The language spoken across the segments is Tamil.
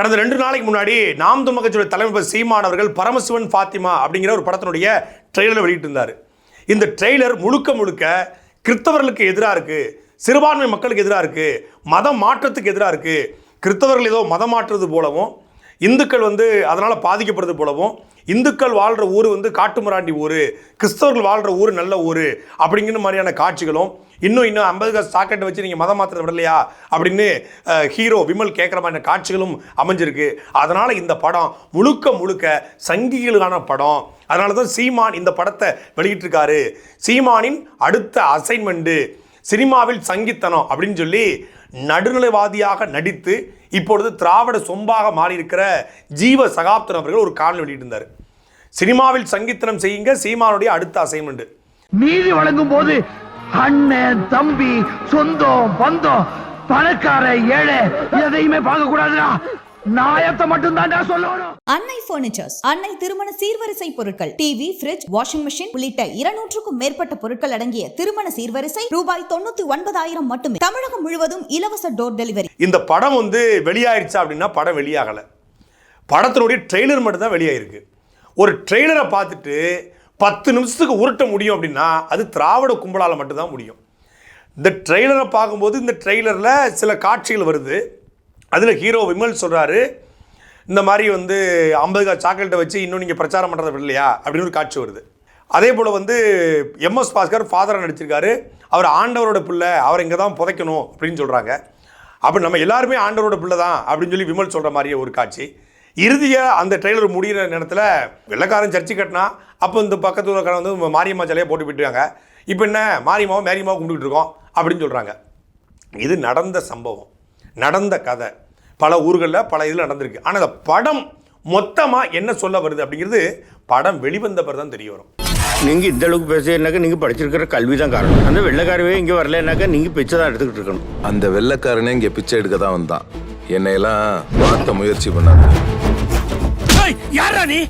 கடந்த ரெண்டு நாளைக்கு முன்னாடி நாம் தமிழ் கட்சியோட தலைவர் சீமான் அவர்கள் பரமசிவன் ஃபாத்திமா அப்படிங்கிற ஒரு படத்தினுடைய ட்ரெய்லரை வெளியிட்டிருந்தார். இந்த ட்ரெய்லர் முழுக்க முழுக்க கிறிஸ்தவர்களுக்கு எதிராக இருக்குது சிறுபான்மை மக்களுக்கு எதிராக இருக்குது மதம் மாற்றத்துக்கு எதிராக இருக்குது கிறிஸ்தவர்கள் ஏதோ மதம் மாற்றுறது போலவும் இந்துக்கள் வந்து அதனால் பாதிக்கப்படுறது போலவும் இந்துக்கள் வாழ்கிற ஊர் வந்து காட்டுமிராண்டி ஊர் கிறிஸ்தவர்கள் வாழ்கிற ஊர் நல்ல ஊர் அப்படிங்கிற மாதிரியான காட்சிகளும் இன்னும் இன்னும் ஐம்பது காசு சாக்கெட்டை வச்சு நீங்கள் மதம் மாத்திர விடலையா அப்படின்னு ஹீரோ விமல் கேட்குற மாதிரியான காட்சிகளும் அமைஞ்சிருக்கு. அதனால் இந்த படம் முழுக்க முழுக்க சங்கிகளுக்கான படம். அதனால தான் சீமான் இந்த படத்தை வெளியிட்டிருக்காரு. சீமானின் அடுத்த அசைன்மெண்ட்டு சினிமாவில் சங்கித்தனம் அப்படின்னு சொல்லி நடுநிலைவாதியாக நடித்து இப்பொழுது திராவிட சொம்பாக மாறியிருக்கிற ஜீவ சகாப்தன் அவர்கள் ஒரு காணொலி வெளியிட்டிருந்தார். சினிமாவில் சங்கித்தனம் செய்யுங்க சீமானுடைய அடுத்த அசைன்மெண்ட் நீதி வழங்கும் போது அண்ணன் தம்பி சொந்தம் பந்தம் பணக்கார ஏழை எதையுமே பார்க்க கூடாதுடா நாயத்தை மட்டும் தான்டா சொல்லணும். அன்னை பர்னிச்சர்ஸ் அன்னை திருமண சீர்வரிசை பொருட்கள் டிவி ஃபிரிட்ஜ் வாஷிங் மெஷின் உள்ளிட்ட இருநூற்றுக்கும் மேற்பட்ட பொருட்கள் அடங்கிய திருமண சீர்வரிசை ரூபாய் தொண்ணூத்தி ஒன்பதாயிரம் மட்டுமே. தமிழகம் முழுவதும் இலவச டோர் டெலிவரி இந்த படம் வந்து வெளியாயிருச்சா அப்படின்னா படம் வெளியாகலை. படத்தினுடைய ட்ரெய்லர் மட்டும்தான் வெளியாயிருக்கு. ஒரு ட்ரெய்லரை பார்த்துட்டு பத்து நிமிஷத்துக்கு உருட்ட முடியும் அப்படின்னா அது திராவிட கும்பலால் மட்டும்தான் முடியும். இந்த ட்ரெய்லரை பார்க்கும்போது இந்த ட்ரெய்லரில் சில காட்சிகள் வருது. அதில் ஹீரோ விமல் சொல்கிறாரு இந்த மாதிரி வந்து ஐம்பது கா சாக்லேட்டை வச்சு இன்னும் நீங்கள் பிரச்சாரம் பண்ணுறது இல்லையா அப்படின்னு ஒரு காட்சி வருது. அதே போல் வந்து எம்எஸ் பாஸ்கர் ஃபாதராக நடிச்சிருக்காரு. அவர் ஆண்டவரோட பிள்ளை அவர் இங்கே தான் புதைக்கணும் அப்படின்னு சொல்கிறாங்க அப்போ நம்ம எல்லாருமே ஆண்டவரோட பிள்ளை தான் அப்படின்னு சொல்லி விமல் சொல்கிற மாதிரியே ஒரு காட்சி. இறுதியாக அந்த ட்ரெய்லர் முடிகிற நேரத்தில் வெள்ளக்காரன் சர்ச்சை கட்டினா அப்போ இந்த பக்கத்து ஊர்க்காரன் வந்து மாரியம்மா சிலையை போட்டு போயிட்டுருக்காங்க இப்போ என்ன மாரியம்மாவும் மேரியம்மாவும் கும்பிட்டுருக்கோம் இருக்கோம் அப்படின்னு சொல்கிறாங்க இது நடந்த சம்பவம். நடந்த கதை. பல ஊர்களில் பல இதில் நடந்திருக்கு. ஆனால் இந்த படம் மொத்தமாக என்ன சொல்ல வருது அப்படிங்கிறது படம் வெளிவந்த பிறகு தான் தெரிய வரும். நீங்க இந்த அளவுக்கு பேசுறதுனாக்க நீங்க படிச்சிருக்கிற கல்வி தான் காரணம். அந்த வெள்ளக்காரவே இங்க வரலனாக்கா நீங்க பிச்சை தான் எடுத்துக்கிட்டு இருக்கணும். அந்த வெள்ளைக்காரனே இங்க பிச்சை எடுக்க தான் வந்தான். என்னையெல்லாம் மாத்த முயற்சி பண்ணாங்க. யாரா நீ?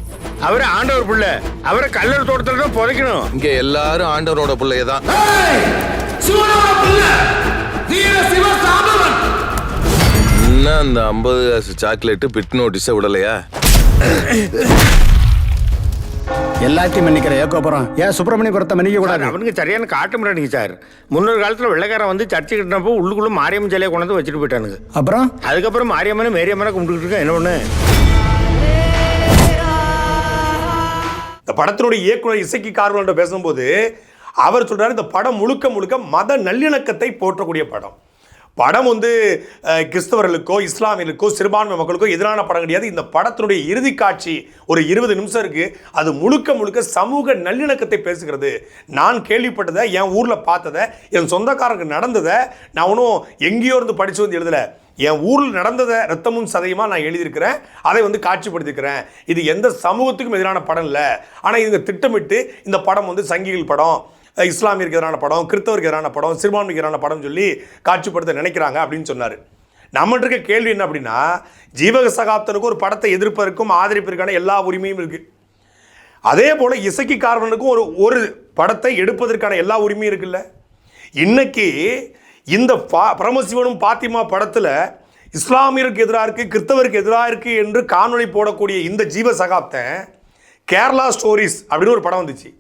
அவரை ஆண்டவர் பிள்ளை. அவரை கல்லர் தோட்டத்துல தான் புதைக்கணும். இங்க எல்லாரும் ஆண்டவரோட பிள்ளைய தான் இன்னும் அந்த ஐம்பது காசு சாக்லேட்டு பிட் நோட்டீஸை விடலையா? எல்லாத்தையும் மன்னிக்கிற ஏக்கோபுரம் ஏன் சுப்பிரமணியபுரத்தை மன்னிக்க கூடாது? அவனுக்கு சரியான காட்ட முடியாதுங்க சார். முன்னொரு காலத்துல வெள்ளைக்காரன் வந்து சர்ச்சை கட்டினப்போ உள்ளுக்குள்ள மாரியம்மன் சிலையை கொண்டு வந்து வச்சுட்டு போயிட்டானுங்க. அப்புறம்? அதுக்கப்புறம் மாரியம்மனை மேரியம்மனை கும்பிட்டுக்கிட்டு இருக்கேன். என்ன ஒண்ணு? இந்த படத்தினுடைய இயக்குனர் இசைக்கு கார்வல்கிட்ட பேசும்போது அவர் சொல்றாரு இந்த படம் முழுக்க முழுக்க மத நல்லிணக்கத்தை போற்றக்கூடிய படம். படம் வந்து கிறிஸ்தவர்களுக்கோ இஸ்லாமியர்களுக்கோ சிறுபான்மை மக்களுக்கோ எதிரான படம் கிடையாது. இந்த படத்தினுடைய இறுதி காட்சி ஒரு இருபது நிமிஷம் இருக்கு. அது முழுக்க முழுக்க சமூக நல்லிணக்கத்தை பேசுகிறது. நான் கேள்விப்பட்டதை என் ஊரில் பார்த்ததை என் சொந்தக்காரருக்கு நடந்ததை நான் ஒன்றும் எங்கேயோ இருந்து படித்து வந்து எழுதலை. என் ஊரில் நடந்ததை ரத்தமும் சதையுமா நான் எழுதியிருக்கிறேன். அதை வந்து காட்சிப்படுத்திக்கிறேன் இது எந்த சமூகத்துக்கும் எதிரான படம் இல்லை. ஆனால் இவங்க திட்டமிட்டு இந்த படம் வந்து சங்கிகள் படம். இஸ்லாமியருக்கு எதிரான படம் கிறிஸ்தவருக்கு எதிரான படம் சிறுபான்மைக்கு எதிரான படம் சொல்லி காட்சிப்படுத்த நினைக்கிறாங்க அப்படின்னு சொன்னார். நம்மகிட்ட இருக்க கேள்வி என்ன அப்படின்னா ஜீவக சகாப்தனுக்கு ஒரு படத்தை எதிர்ப்பதற்கும் ஆதரிப்பதற்கான எல்லா உரிமையும் இருக்குது அதே போல் இசைக்கு காரணனுக்கும் ஒரு ஒரு படத்தை எடுப்பதற்கான எல்லா உரிமையும் இருக்குல்ல? இன்னைக்கு இந்த பா பரமசிவனும் பாத்திமா படத்தில் இஸ்லாமியருக்கு எதிராக இருக்குது கிறிஸ்தவருக்கு எதிராக இருக்குது என்று காணொளி போடக்கூடிய இந்த ஜீவ சகாப்தன் கேரளா ஸ்டோரிஸ் அப்படின்னு ஒரு படம் வந்துச்சு.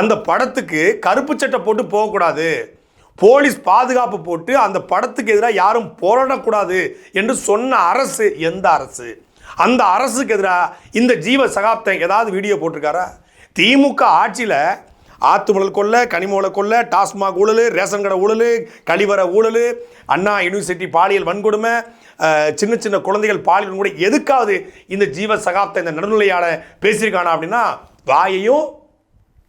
அந்த படத்துக்கு கருப்பு சட்டை போட்டு போகக்கூடாது. போலீஸ் பாதுகாப்பு போட்டு அந்த படத்துக்கு எதிராக யாரும் போராடக்கூடாது என்று சொன்ன அரசு எந்த அரசு? அந்த அரசுக்கு எதிராக இந்த ஜீவ சகாப்தம் ஏதாவது வீடியோ போட்டிருக்காரா? திமுக ஆட்சியில் ஆத்துமணல் கொள்ள கனிமூல கொள்ள டாஸ்மாக் ஊழல் ரேஷன் கடை ஊழல் கழிவற ஊழல் அண்ணா யூனிவர்சிட்டி பாலியல் வன்கொடுமை சின்ன சின்ன குழந்தைகள் பாலியல் வன்கொடுமை எதுக்காவது இந்த ஜீவ சகாப்த இந்த நடுநிலையால் பேசியிருக்கானா அப்படின்னா வாயையும்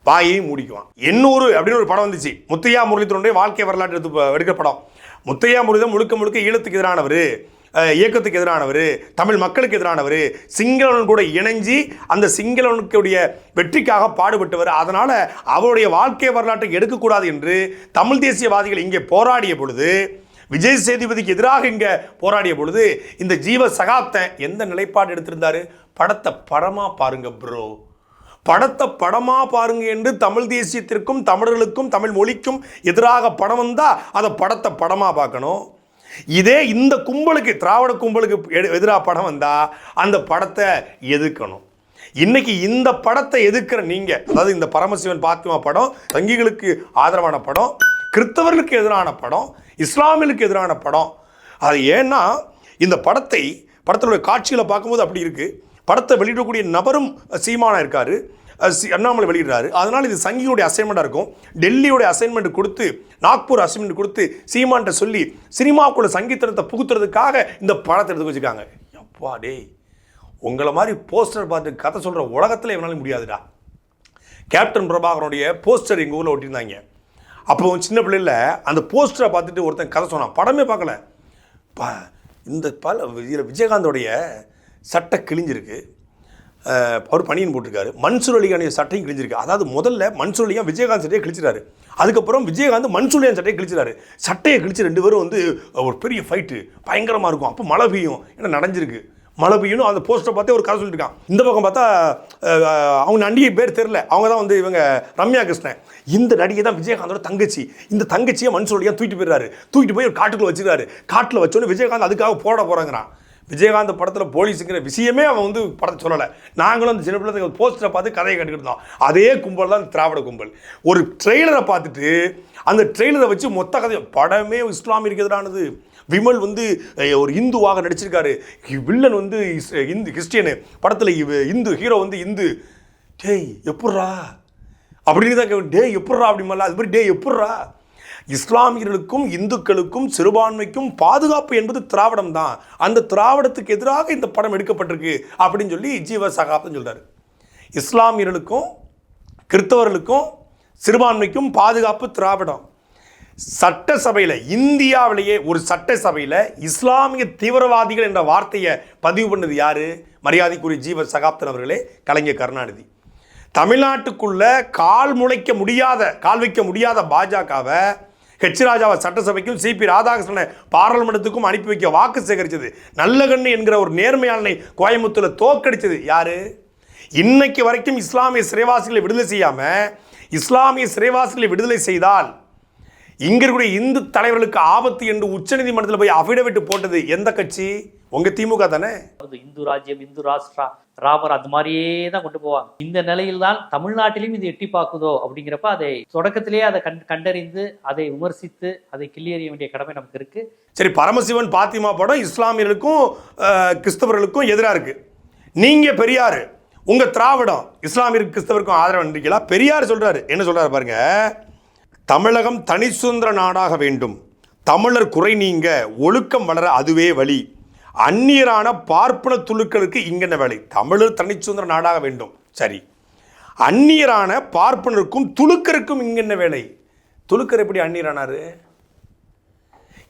வாயையும் மூடிக்குவான். எண்ணூறு அப்படின்னு ஒரு படம் வந்துச்சு. முத்தையா முரளிதரனுடைய வாழ்க்கை வரலாற்று எடுத்து எடுக்கிற படம். முத்தையா முரளிதரன் முழுக்க முழுக்க ஈழத்துக்கு எதிரானவர் இயக்கத்துக்கு எதிரானவர் தமிழ் மக்களுக்கு எதிரானவர் சிங்களவன் கூட இணைஞ்சி அந்த சிங்களவனுக்குடைய வெற்றிக்காக பாடுபட்டவர். அதனால் அவருடைய வாழ்க்கை வரலாற்றை எடுக்கக்கூடாது என்று தமிழ் தேசியவாதிகள் இங்கே போராடிய பொழுது விஜய் சேதுபதிக்கு எதிராக இங்கே போராடிய பொழுது இந்த ஜீவ சகாப்தன் எந்த நிலைப்பாடு எடுத்திருந்தாரு? படத்தை படமாக பாருங்க ப்ரோ படத்தை படமாக பாருங்க என்று தமிழ் தேசியத்திற்கும் தமிழர்களுக்கும் தமிழ் மொழிக்கும் எதிராக படம் வந்தால் அதை படத்தை படமாக பார்க்கணும். இதே இந்த கும்பலுக்கு திராவிட கும்பலுக்கு எதிராக படம் வந்தால் அந்த படத்தை எதிர்க்கணும் இன்னைக்கு இந்த படத்தை எதிர்க்கிற நீங்க? அதாவது இந்த பரமசிவன் பாத்திமா படம் தங்கிகளுக்கு ஆதரவான படம் கிறிஸ்தவர்களுக்கு எதிரான படம் இஸ்லாமியர்களுக்கு எதிரான படம். அது ஏன்னா இந்த படத்தை படத்தினுடைய காட்சிகளை பார்க்கும்போது அப்படி இருக்குது படத்தை வெளியிடக்கூடிய நபரும் சீமானா இருக்கார். சி- அண்ணாமலை வெளியிடுறாரு. அதனால் இது சங்கியோடைய அசைன்மெண்ட்டாக இருக்கும். டெல்லியோடைய அசைன்மெண்ட் கொடுத்து நாக்பூர் அசைன்மெண்ட் கொடுத்து சீமான்ட்ட சொல்லி சினிமாவுக்குள்ள சங்கீத்தனத்தை புகுத்துறதுக்காக இந்த படத்தை எடுத்து வச்சுருக்காங்க. அப்பா டேய் உங்களை மாதிரி போஸ்டர் பார்த்து கதை சொல்கிற உலகத்தில் இவனால முடியாதுடா. கேப்டன் பிரபாகரனுடைய போஸ்டர் எங்கள் ஊரில் ஒட்டியிருந்தாங்க. அப்போ சின்ன பிள்ளையில் அந்த போஸ்டரை பார்த்துட்டு ஒருத்தன் கதை சொன்னான். படமே பார்க்கல. ப இந்த பல விஜயகாந்தோடைய சட்டை கிழிஞ்சிருக்கு. அவர் பணியன் போட்டிருக்காரு. மன்சூர் அலிகானுடைய சட்டையும் கிழிஞ்சிருக்கு. அதாவது முதல்ல மன்சூர் அலிகான் விஜயகாந்த் சட்டையை கிழிச்சிட்டாரு. அதுக்கப்புறம் விஜயகாந்த் மன்சூர் அலிகான் சட்டையை கிழிச்சிட்டாரு. சட்டையை கிழிச்சு ரெண்டு பேரும் வந்து ஒரு பெரிய ஃபைட்டு பயங்கரமாக இருக்கும். அப்போ மழை பெய்யும். ஏன்னா நடஞ்சிருக்கு? மழை பெய்யணும் அந்த போஸ்டரை பார்த்தே ஒரு கதை சொல்லியிருக்கான் இந்த பக்கம் பார்த்தா அவங்க நடிகை பேர் தெரில அவங்க தான் வந்து இவங்க ரம்யா கிருஷ்ணன். இந்த நடிகை தான் விஜயகாந்தோட தங்கச்சி. இந்த தங்கச்சியை மனுஷோடையா தூக்கிட்டு போயிடுறாரு. தூக்கிட்டு போய் ஒரு காட்டுக்குள்ளே வச்சுருக்காரு. காட்டில் வச்சோன்னே விஜயகாந்த் அதுக்காக போட போகிறாங்கிறான் விஜயகாந்த் படத்தில் போலீஸுங்கிற விஷயமே அவன் வந்து படத்தை சொல்லலை. நாங்களும் அந்த சின்ன பிள்ளை போஸ்டரை பார்த்து கதையை கட்டுக்கிட்டு இருந்தோம். அதே கும்பல் தான் திராவிட கும்பல். ஒரு ட்ரெய்லரை பார்த்துட்டு அந்த ட்ரெய்லரை வச்சு மொத்த கதையை படமே இஸ்லாமிற்கு எதிரானது. விமல் வந்து ஒரு இந்துவாக நடிச்சிருக்காரு. வில்லன் வந்து இந்து கிறிஸ்டியனு. படத்தில் இந்து ஹீரோ வந்து இந்து. டேய் எப்புட்றா? அப்படின்னு தான் கேட்கும். டே எப்புட்றா அப்படிமல்ல அது மாதிரி டே எப்பட்றா? இஸ்லாமியர்களுக்கும் இந்துக்களுக்கும் சிறுபான்மைக்கும் பாதுகாப்பு என்பது திராவிடம் தான். அந்த திராவிடத்துக்கு எதிராக இந்த படம் எடுக்கப்பட்டிருக்கு அப்படின்னு சொல்லி ஜீவ சகாப்தம் சொல்கிறார் இஸ்லாமியர்களுக்கும் கிறிஸ்தவர்களுக்கும் சிறுபான்மைக்கும் பாதுகாப்பு திராவிடம். சட்டசபையில் இந்தியாவிலேயே ஒரு சட்டசபையில் இஸ்லாமிய தீவிரவாதிகள் என்ற வார்த்தையை பதிவு பண்ணது யார்? மரியாதைக்குரிய ஜீவ சகாப்தன் அவர்களே கலைஞர் கருணாநிதி. தமிழ்நாட்டுக்குள்ள கால் முளைக்க முடியாத கால் வைக்க முடியாத பாஜகவை ஹெச் ராஜாவை சட்டசபைக்கும் சிபி ராதாகிருஷ்ணனை பாராளுமன்றத்துக்கும் அனுப்பி வைக்க வாக்கு சேகரிச்சது. நல்லகண்ணு என்கிற ஒரு நேர்மையாளனை கோயம்புத்தூரில் தோக்கடிச்சது யாரு? இன்னைக்கு வரைக்கும் இஸ்லாமிய சிறைவாசிகளை விடுதலை செய்யாமல் இஸ்லாமிய சிறைவாசிகளை விடுதலை செய்தால் இங்கே இருக்கக்கூடிய இந்து தலைவர்களுக்கு ஆபத்து என்று உச்சநீதிமன்றத்தில் போய் அஃபிடவிட் போட்டது எந்த கட்சி? உங்க திமுக தானே? இந்து ராஜ்யம் இந்து ராஷ்டிரா ராமர் அந்த மாதிரியே தான் கொண்டு போவாங்க. இந்த நிலையில் தான் தமிழ்நாட்டிலும் இது எட்டி பார்க்குதோ அப்படிங்கிறப்ப அதை தொடக்கத்திலேயே அதை கண் கண்டறிந்து அதை விமர்சித்து அதை கிள்ளியறிய வேண்டிய கடமை நமக்கு இருக்கு. சரி பரமசிவன் பாத்திமா படம் இஸ்லாமியர்களுக்கும் கிறிஸ்தவர்களுக்கும் எதிராக இருக்கு. நீங்க பெரியார் உங்க திராவிடம் இஸ்லாமியருக்கு கிறிஸ்தவருக்கும் ஆதரவு இருக்கீங்களா பெரியார் சொல்றாரு. என்ன சொல்றாரு பாருங்க? தமிழகம் தனி சுதந்திர நாடாக வேண்டும். தமிழர் குறை நீங்க ஒழுக்கம் வளர அதுவே வழி. அந்நியரான பார்ப்பன துளுக்களுக்கு இங்கென்ன வேலை? தமிழர் தனி சுதந்திர நாடாக வேண்டும். சரி. அந்நியரான பார்ப்பனருக்கும் துளுக்கருக்கும் இங்கென்ன வேலை? துளுக்கர் எப்படி அந்நியரானார்?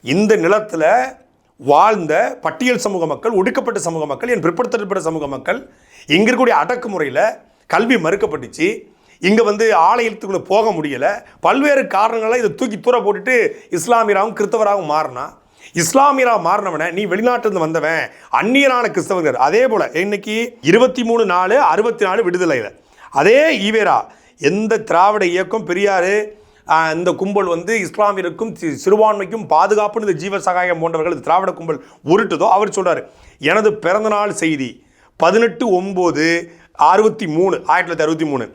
இந்த நிலத்தில் வாழ்ந்த பட்டியல் சமூக மக்கள் ஒடுக்கப்பட்ட சமூக மக்கள் என் பிற்படுத்தப்பட்ட சமூக மக்கள் இங்கே இருக்கக்கூடிய அடக்குமுறையில் கல்வி மறுக்கப்பட்டுச்சு. இங்கே வந்து ஆலயத்துக்குள்ளே போக முடியலை. பல்வேறு காரணங்களால் இதை தூக்கி தூர போட்டுட்டு இஸ்லாமியராகவும் கிறிஸ்தவராகவும் மாறினா. இஸ்லாமியராக மாறினவனை நீ வெளிநாட்டிலிருந்து வந்தவன் அந்நியரான கிறிஸ்தவர்கள். அதே போல் இன்னைக்கு இருபத்தி மூணு நாலு அறுபத்தி நாலு விடுதலையில் அதே ஈவேரா எந்த திராவிட இயக்கம் பெரியார் இந்த கும்பல் வந்து இஸ்லாமியருக்கும் சிறுபான்மைக்கும் பாதுகாப்புன்னு இந்த ஜீவ சகாயம் போன்றவர்கள் இந்த திராவிட கும்பல் உருட்டுதோ அவர் சொல்கிறார் எனது பிறந்தநாள் செய்தி பதினெட்டு ஒம்பது அறுபத்தி மூணு ஆயிரத்தி தொள்ளாயிரத்தி அறுபத்தி மூணு.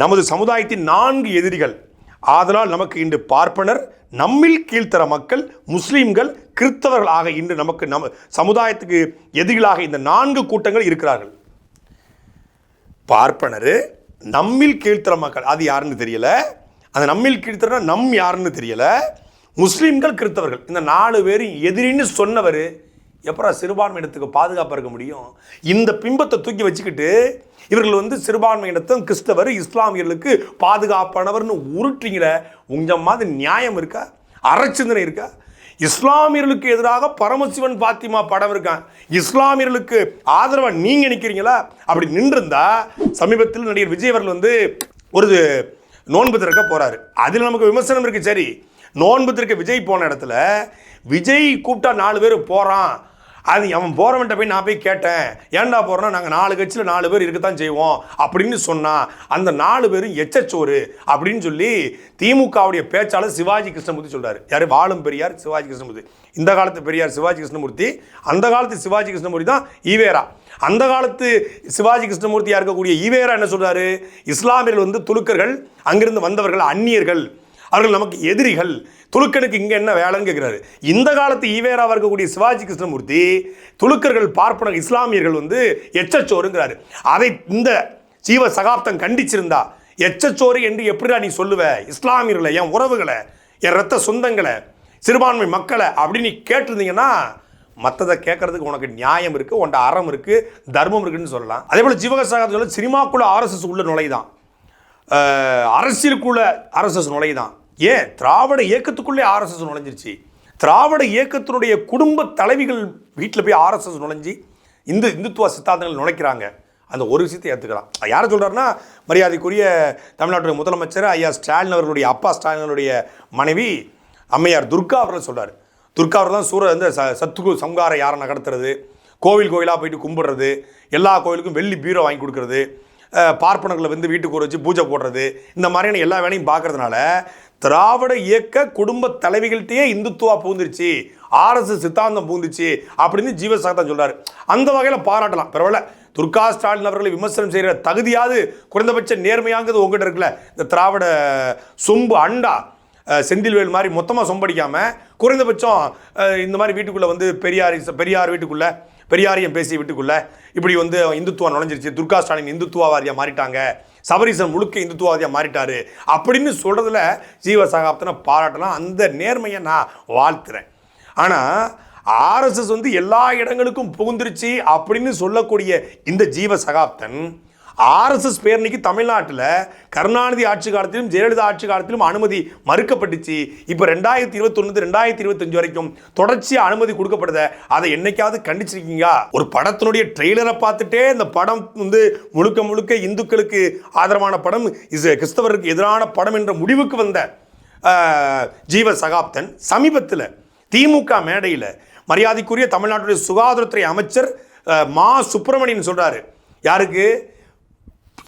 நமது சமுதாயத்தின் நான்கு எதிரிகள் ஆதலால் நமக்கு இன்று பார்ப்பனர் நம்மில் கீழ்த்தர மக்கள் முஸ்லீம்கள் கிறிஸ்தவர்கள் ஆக இன்று நமக்கு நம்ம சமுதாயத்துக்கு எதிரிகளாக இந்த நான்கு கூட்டங்கள் இருக்கிறார்கள். பார்ப்பனர் நம்மில் கீழ்த்தர மக்கள் அது யாருன்னு தெரியல. அந்த நம்மில் கீழ்த்தரனா நம் யாருன்னு தெரியல. முஸ்லீம்கள் கிறிஸ்தவர்கள் இந்த நாலு பேரும் எதிரின்னு சொன்னவர் எப்பரா சிறுபான்மை இடத்துக்கு பாதுகாப்பாக இருக்க முடியும்? இந்த பிம்பத்தை தூக்கி வச்சுக்கிட்டு இவர்கள் வந்து சிறுபான்மை கிறிஸ்தவர் இஸ்லாமியர்களுக்கு பாதுகாப்பானவர்னு உருட்டிங்கிற உங்க மாதிரி நியாயம் இருக்கா? அறச்சிந்தனை இருக்கா? இஸ்லாமியர்களுக்கு எதிராக பரமசிவன் பாத்திமா படம் இருக்கான் இஸ்லாமியர்களுக்கு ஆதரவாக நீங்க நிற்கிறீங்களா அப்படி நின்றிருந்தா சமீபத்தில் நடிகர் விஜய் அவர்கள் வந்து ஒரு நோன்பு திறக்க போறாரு. அதில் நமக்கு விமர்சனம் இருக்கு சரி. நோன்பு திறக்க விஜய் போன இடத்துல விஜய் கூப்பிட்டா நாலு பேர் போறான். அது அவன் போகிறவன்ட்ட போய் நான் போய் கேட்டேன். ஏன்டா போகிறேன்னா நாங்கள் நாலு கட்சியில் நாலு பேர் இருக்கத்தான் செய்வோம் அப்படின்னு சொன்னான் அந்த நாலு பேரும் எச்சச்சோறு அப்படின்னு சொல்லி திமுகவுடைய பேச்சாளர் சிவாஜி கிருஷ்ணமூர்த்தி சொல்கிறார் யார்? வாழும் பெரியார் சிவாஜி கிருஷ்ணமூர்த்தி. இந்த காலத்து பெரியார் சிவாஜி கிருஷ்ணமூர்த்தி அந்த காலத்து சிவாஜி கிருஷ்ணமூர்த்தி தான் ஈவேரா. அந்த காலத்து சிவாஜி கிருஷ்ணமூர்த்தியாக இருக்கக்கூடிய ஈவேரா என்ன சொல்கிறாரு இஸ்லாமியர்கள் வந்து துலுக்கர்கள் அங்கிருந்து வந்தவர்கள் அந்நியர்கள். அவர்கள் நமக்கு எதிரிகள். துலுக்கனுக்கு இங்கே என்ன வேலைன்னு கேட்குறாரு இந்த காலத்து ஈவேராவாக இருக்கக்கூடிய சிவாஜி கிருஷ்ணமூர்த்தி துலுக்கர்கள் பார்ப்பன இஸ்லாமியர்கள் வந்து எச்சச்சோறுங்கிறாரு. அதை இந்த ஜீவ சகாப்தம் கண்டிச்சிருந்தா எச்சச்சோறு என்று எப்படிடா நீ சொல்லுவ? இஸ்லாமியர்களை என் உறவுகளை என் ரத்த சொந்தங்களை சிறுபான்மை மக்களை அப்படின்னு நீ கேட்டிருந்தீங்கன்னா மற்றதை கேட்கறதுக்கு உனக்கு நியாயம் இருக்குது உன்ட அறம் இருக்குது தர்மம் இருக்குன்னு சொல்லலாம். அதே போல் ஜீவக சகாப்தம் சொல்ல சினிமாக்குள்ள ஆர்எஸ்எஸ் உள்ள நுழைதான். அரசியலுக்குள்ள ஆர்எஸ்எஸ் நுழைதான். ஏன்? திராவிட இயக்கத்துக்குள்ளே ஆர்எஸ்எஸ் நுழைஞ்சிருச்சு. திராவிட இயக்கத்தினுடைய குடும்ப தலைவிகள் வீட்டில் போய் ஆர்எஸ்எஸ் நுழைஞ்சி இந்து இந்துத்துவ சித்தாந்தங்கள் நுழைக்கிறாங்க. அந்த ஒரு விஷயத்தை ஏற்றுக்கலாம் யாரை சொல்கிறாருன்னா மரியாதைக்குரிய தமிழ்நாட்டுடைய முதலமைச்சர் ஐயா ஸ்டாலின் அவர்களுடைய அப்பா ஸ்டாலினுடைய மனைவி அம்மையார் துர்கா அவர்கள் சொல்கிறார் துர்கா அவர் தான் சூர இந்த ச சத்துக்கு சங்கார யாரை நடத்துறது கோவில் கோவிலாக போயிட்டு கும்பிடுறது எல்லா கோவிலுக்கும் வெள்ளி பீரோ வாங்கி கொடுக்குறது பார்ப்பனங்களை வந்து வீட்டுக்கு ஒரு வச்சு பூஜை போடுறது இந்த மாதிரியான எல்லா வேலையும் பார்க்கறதுனால திராவிட இயக்க குடும்ப தலைவிகள்கிட்டயே இந்துத்துவா பூந்துருச்சு ஆர்எஸ்எஸ் சித்தாந்தம் பூந்துச்சு அப்படின்னு ஜீவசாகத்தான் சொல்றாரு. அந்த வகையில் பாராட்டலாம். பரவாயில்ல. துர்கா ஸ்டாலின் அவர்களை விமர்சனம் செய்கிற தகுதியாவது குறைந்தபட்ச நேர்மையாங்கிறது உங்ககிட்ட இருக்குல்ல. இந்த திராவிட சொம்பு அண்டா செந்தில்வேல் மாதிரி மொத்தமாக சொம்படிக்காமல் குறைந்தபட்சம் இந்த மாதிரி வீட்டுக்குள்ளே வந்து பெரியார் பெரியார் வீட்டுக்குள்ளே பெரியாரியம் பேசிய வீட்டுக்குள்ளே இப்படி வந்து இந்துத்துவா நுழைஞ்சிருச்சு. துர்கா ஸ்டாலின் இந்துத்துவவாதியாக மாறிட்டாங்க. சபரீசன் முழுக்க இந்துத்துவாதியாக மாறிட்டாரு. அப்படின்னு சொல்கிறதுல ஜீவ சகாப்தனை பாராட்டலாம் அந்த நேர்மையை நான் வாழ்த்துறேன். ஆனால் ஆர்எஸ்எஸ் வந்து எல்லா இடங்களுக்கும் புகுந்துருச்சு அப்படின்னு சொல்லக்கூடிய இந்த ஜீவ சகாப்தன் ஆர்எஸ்எஸ் பேரணிக்கு தமிழ்நாட்டில் கருணாநிதி ஆட்சி காலத்திலும் ஜெயலலிதா ஆட்சி காலத்திலும் அனுமதி மறுக்கப்பட்டுச்சு. இப்போ ரெண்டாயிரத்தி இருபத்தொன்னு ரெண்டாயிரத்தி இருபத்தஞ்சு வரைக்கும் தொடர்ச்சியாக அனுமதி கொடுக்கப்படுத அதை என்னைக்காவது கண்டிச்சிருக்கீங்க ஒரு படத்தினுடைய ட்ரெய்லரை பார்த்துட்டே இந்த படம் வந்து முழுக்க முழுக்க இந்துக்களுக்கு ஆதரவான படம் இது கிறிஸ்தவருக்கு எதிரான படம் என்ற முடிவுக்கு வந்த ஜீவ சகாப்தன் சமீபத்தில் திமுக மேடையில் மரியாதைக்குரிய தமிழ்நாட்டுடைய சுகாதாரத்துறை அமைச்சர் மா சுப்பிரமணியன் சொல்கிறாரு யாருக்கு?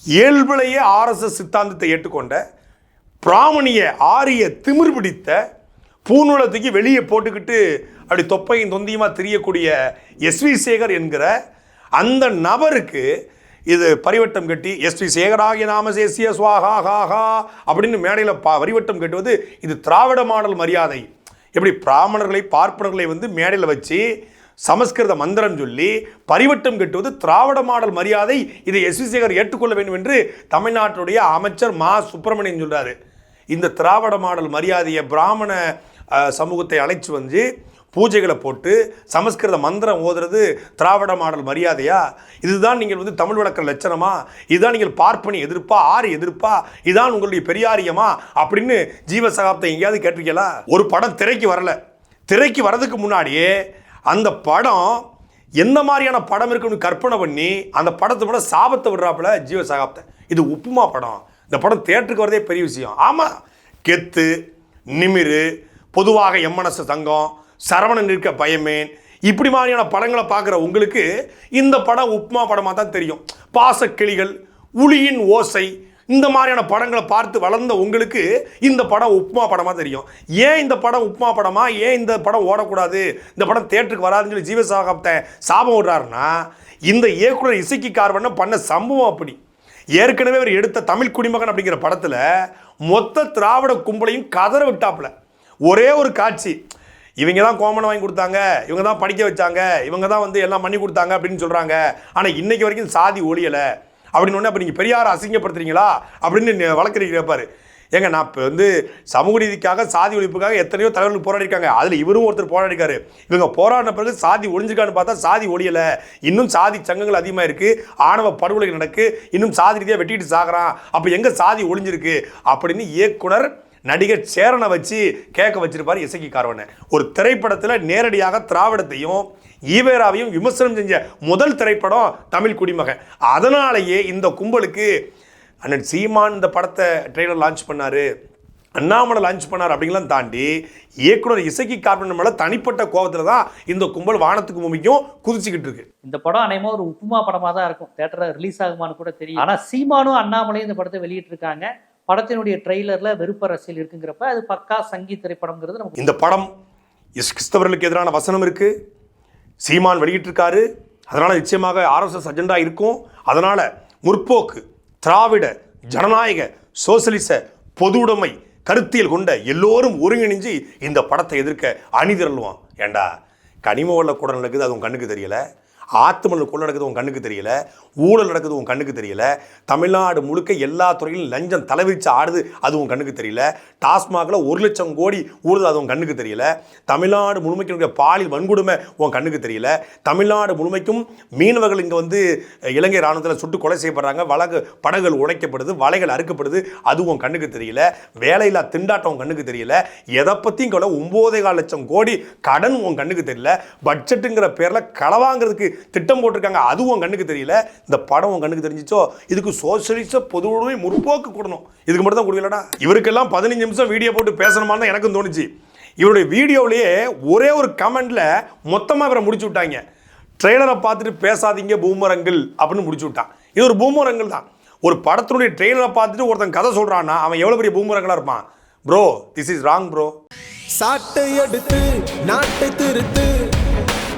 இயல்பிலேயே ஆர்எஸ்எஸ் சித்தாந்தத்தை ஏற்றுக்கொண்ட பிராமணிய ஆரிய திமிர் பிடித்த பூநூலத்துக்கு வெளியே போட்டுக்கிட்டு அப்படி தொப்பையும் தொந்தியுமாக தெரியக்கூடிய எஸ்வி சேகர் என்கிற அந்த நபருக்கு இது பரிவட்டம் கட்டி எஸ்வி சேகராகிய நாம சேசிய சுவாகா ஹாஹா அப்படின்னு மேடையில் பா வரிவட்டம் கட்டுவது இது திராவிட மாடல் மரியாதை. எப்படி பிராமணர்களை பார்ப்பனர்களை வந்து மேடையில் வச்சு சமஸ்கிருத மந்திரம் சொல்லி பரிவட்டம் கட்டுவது திராவிட மாடல் மரியாதை இதை எஸ் வி சேகர் ஏற்றுக்கொள்ள வேண்டும் என்று தமிழ்நாட்டுடைய அமைச்சர் மா. சுப்பிரமணியன் சொல்கிறாரு இந்த திராவிட மாடல் மரியாதையை பிராமண சமூகத்தை அழைச்சி வந்து பூஜைகளை போட்டு சமஸ்கிருத மந்திரம் ஓதுறது திராவிட மாடல் மரியாதையா? இதுதான் நீங்கள் வந்து தமிழ் வழக்க லட்சணமா? இதுதான் நீங்கள் பார்ப்பனி எதிர்ப்பா? ஆறு எதிர்ப்பா? இதான் உங்களுடைய பெரியாரியமா? அப்படின்னு ஜீவ சகாப்தை எங்கேயாவது கேட்டிருக்கீங்களா? ஒரு படம் திரைக்கு வரல. திரைக்கு வரதுக்கு முன்னாடியே அந்த படம் எந்த மாதிரியான படம் இருக்குன்னு கற்பனை பண்ணி அந்த படத்தை விட சாபத்தை விடுறாப்புல ஜீவ சகாப்தன். இது உப்புமா படம். இந்த படம் தேட்டருக்கு வரதே பெரிய விஷயம். ஆமாம் கெத்து நிமிரு பொதுவாக எம்என்எஸ் தங்கம் சரவணன் இருக்க பயமேன் இப்படி மாதிரியான படங்களை பார்க்குற உங்களுக்கு இந்த படம் உப்புமா படமாக தான் தெரியும். பாசக்கிளிகள் உளியின் ஓசை இந்த மாதிரியான படங்களை பார்த்து வளர்ந்த உங்களுக்கு இந்த படம் உப்புமா படமாக தெரியும். ஏன் இந்த படம் உப்புமா படமா? ஏன் இந்த படம் ஓடக்கூடாது? இந்த படம் தேட்டருக்கு வராதுன்னு சொல்லி ஜீவசாகத்தை சாபம் விடுறாருன்னா இந்த இயக்குனர் இசைக்கு கார்வனை பண்ண சம்பவம் அப்படி. ஏற்கனவே அவர் எடுத்த தமிழ் குடிமகன் அப்படிங்கிற படத்தில் மொத்த திராவிட கும்பலையும் கதற விட்டாப்புல. ஒரே ஒரு காட்சி. இவங்க தான் கோமனை வாங்கி கொடுத்தாங்க இவங்க தான் படிக்க வச்சாங்க இவங்க தான் வந்து எல்லாம் பண்ணி கொடுத்தாங்க அப்படின்னு சொல்கிறாங்க ஆனால் இன்றைக்கி வரைக்கும் சாதி ஒழியலை. அப்படின்னு ஒன்று அப்போ நீங்கள் பெரியாரை அசிங்கப்படுத்துறீங்களா? அப்படின்னு வழக்கறிஞர் ஏங்க நான் இப்போ வந்து சமூக நீதிக்காக சாதி ஒழிப்புக்காக எத்தனையோ தலைவர்கள் போராடிருக்காங்க அதில் இவரும் ஒருத்தர் போராடிருக்காரு இவங்க போராடின பிறகு சாதி ஒழிஞ்சிருக்கான்னு பார்த்தா சாதி ஒழியலை. இன்னும் சாதி சங்கங்கள் அதிகமாக இருக்குது ஆணவ படுகொலைகள் நடக்கு. இன்னும் சாதி ரீதியாக வெட்டிட்டு சாகுறான். அப்போ எங்கே சாதி ஒழிஞ்சிருக்கு? அப்படின்னு இயக்குனர் நடிகர் சேரனை வச்சு கேட்க வச்சிருப்பார் இசக்கி கார்வனை ஒரு திரைப்படத்தில் நேரடியாக திராவிடத்தையும் ஈவேராவையும் விமர்சனம் செஞ்ச முதல் திரைப்படம் தமிழ் குடிமகன். அதனாலேயே இந்த கும்பலுக்கு அண்ணன் சீமான் இந்த படத்தை ட்ரெய்லர் லான்ச் பண்ணாரு. அண்ணாமலை லான்ச் பண்ணார் அப்படிங்கலாம் தாண்டி இயக்குனர் இசக்கி கார்பன் மேலே தனிப்பட்ட கோபத்தில் தான் இந்த கும்பல் வானத்துக்கு பூமிக்கும் குதிச்சுக்கிட்டு இருக்கு. இந்த படம் அனைமா ஒரு உப்புமா படமா தான் இருக்கும். தேட்டரில் ரிலீஸ் ஆகுமான்னு கூட தெரியும். ஆனா சீமானும் அண்ணாமலையும் இந்த படத்தை வெளியிட்டிருக்காங்க. படத்தினுடைய ட்ரெய்லர்ல வெறுப்பு அரசியல் இருக்குங்கிறப்ப அது பக்கா சங்கி திரைப்படம்ங்கிறது நமக்கு இந்த படம் கிறிஸ்தவர்களுக்கு எதிரான வசனம் இருக்கு. சீமான் வெளியிட்டிருக்காரு. அதனால் நிச்சயமாக ஆர்எஸ்எஸ் அஜெண்டா இருக்கும். அதனால் முற்போக்கு திராவிட ஜனநாயக சோசலிச பொதுவுடைமை கருத்தியல் கொண்ட எல்லோரும் ஒருங்கிணைஞ்சு இந்த படத்தை எதிர்க்க அணிதிரளுவான். ஏண்டா கனிம வள கூட நடக்குது அது உன் கண்ணுக்கு தெரியல? ஆத்துமணல் கொள்ள நடக்குது உன் கண்ணுக்கு தெரியல ஊழல் நடக்குது உன் கண்ணுக்கு தெரியல தமிழ்நாடு முழுக்க எல்லா துறையிலும் லஞ்சம் தலைவிரிச்சு ஆடுது அது உன் கண்ணுக்கு தெரியல டாஸ்மாகில் ஒரு லட்சம் கோடி ஊடுது அது உன் கண்ணுக்கு தெரியல தமிழ்நாடு முழுமைக்கு பாலியல் வன்கொடுமை உன் கண்ணுக்கு தெரியல தமிழ்நாடு முழுமைக்கும் மீனவர்கள் இங்கே வந்து இலங்கை ராணுவத்தில் சுட்டு கொலை செய்யப்படுறாங்க வழக்கு படகுகள் உடைக்கப்படுது வலைகள் அறுக்கப்படுது அது உன் கண்ணுக்கு தெரியல வேலையில்லா திண்டாட்டம் உன் கண்ணுக்கு தெரியல எதை பற்றியும் கூட ஒம்போதே கால் லட்சம் கோடி கடன் உன் கண்ணுக்கு தெரியல பட்ஜெட்டுங்கிற பேரில் களவாங்கிறதுக்கு திட்டம் போட்டிருக்காங்க. அதுவும் உன் கண்ணுக்கு தெரியல. இந்த படம் உன் கண்ணுக்கு தெரிஞ்சிச்சோ? இதுக்கு சோசியலிச பொது முற்போக்கு கூடணும். இதுக்கு மட்டும் தான் கொடுக்கலடா இவருக்கெல்லாம் பதினஞ்சு நிமிஷம் வீடியோ போட்டு பேசணுமான்னு தான் எனக்கும் தோணுச்சு. இவருடைய வீடியோவிலேயே ஒரே ஒரு கமெண்ட்ல மொத்தமாக இவரை முடிச்சு விட்டாங்க. ட்ரெய்லரை பார்த்துட்டு பேசாதீங்க பூமரங்கள் அப்படின்னு முடிச்சு விட்டான். இது ஒரு பூமரங்கள் தான். ஒரு படத்தினுடைய ட்ரெய்லரை பார்த்துட்டு ஒருத்தன் கதை சொல்கிறான்னா அவன் எவ்வளோ பெரிய பூமரங்களாக இருப்பான்? Bro this is wrong bro சாட்டை எடுத்து நாட்டை திருத்து.